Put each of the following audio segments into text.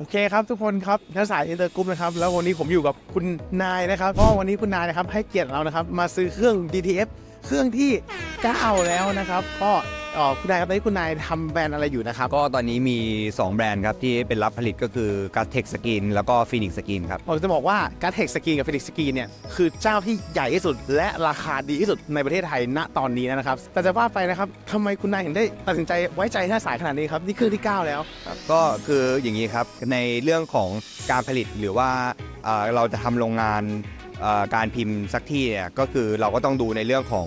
โอเคครับทุกคนครับนักสายอินเตอร์กรุ๊ปนะครับแล้ววันนี้ผมอยู่กับคุณนายนะครับเพราะวันนี้คุณนายนะครับให้เกียรติเรานะครับมาซื้อเครื่อง DTF เครื่องที่ 9 แล้วนะครับ ก็เอ่อคุณนายครับตอนนี้คุณนายทำแบรนด์อะไรอยู่นะครับ ก็ตอนนี้มี 2 แบรนด์ครับ ที่เป็นรับผลิตก็คือ g a t e x Skin แล้วก็ Phoenix Skin ครับ ผมจะบอกว่าการเทคสกีกับฟินิกสกีเนี่ยคือเจ้าที่ใหญ่ที่สุด และราคาดีที่สุดในประเทศไทยณตอนนี้นะครับ แต่จะว่าไปนะครับทำไมคุณนายถึงได้ตัดสินใจไว้ใจหน้าสายขนาดนี้ครับ นี่เครื่องที่ 9 แล้วครับก็คืออย่างนี้ครับ ในเรื่องของการผลิตหรือว่าเอ่อเราจะทำโรงงานเอ่อ การพิมพ์สักที่เนี่ยก็คือเราก็ต้องดูในเรื่องของ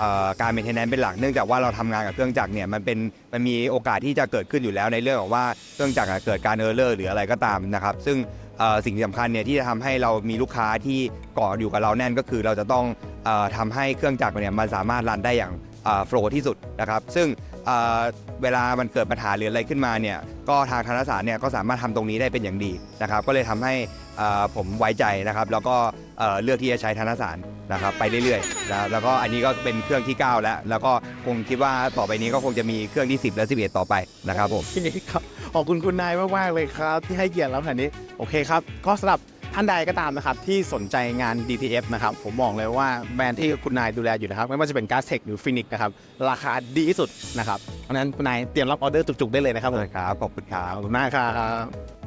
อการเมนเทนแนนเป็นหลักเนื่องจากว่าเราทำงานกับเครื่องจักรเนี่ยมันเป็นมันมีโอกาสที่จะเกิดขึ้นอยู่แล้วในเรื่องของว่าเครื่องจักรอะเกิดการเออร์เลอร์หรืออะไรก็ตามนะครับ ซึ่ง สิ่งที่สำคัญเนี่ยที่จะทำให้เรามีลูกค้าที่เกาะอยู่กับเราแน่นก็คือเราจะต้องอ่อทำให้เครื่องจักรเนี่ยมันสามารถรันได้อย่างโฟล์ที่สุดนะครับ ซึ่งเวลามันเกิดปัญหาหรืออะไรขึ้นมาเนี่ยก็ทางธนสารเนี่ยก็สามารถทำตรงนี้ได้เป็นอย่างดีนะครับ ก็เลยทำให้ผมไว้ใจนะครับ แล้วก็เลือกที่จะใช้ธนสารนะครับไปเรื่อยๆนะแล้วก็อันนี้ก็เป็นเครื่องที่ 9 แล้ว แล้วก็คงคิดว่าต่อไปนี้ก็คงจะมีเครื่องที่ 10 และ 11 ต่อไปนะครับผมทีนี้ครับขอบคุณคุณนายมากๆเลยครับ ที่ให้เกียรติเราขนาดนี้โอเคครับก็สำหรับท่านใดก็ตามนะครับที่สนใจงาน DTF นะครับผมบอกเลยว่าแบรนด์ที่คุณนายดูแลอยู่นะครับไม่ว่าจะเป็น g a s t e c h หรือ Phoenix นะครับราคาดีที่สุดนะครับเพราะฉะนั้นคุณนายเตรียมรับออเดอร์จุกๆได้เลยนะครับผมครับ ขอบคุณครับ ขอบคุณมากครับ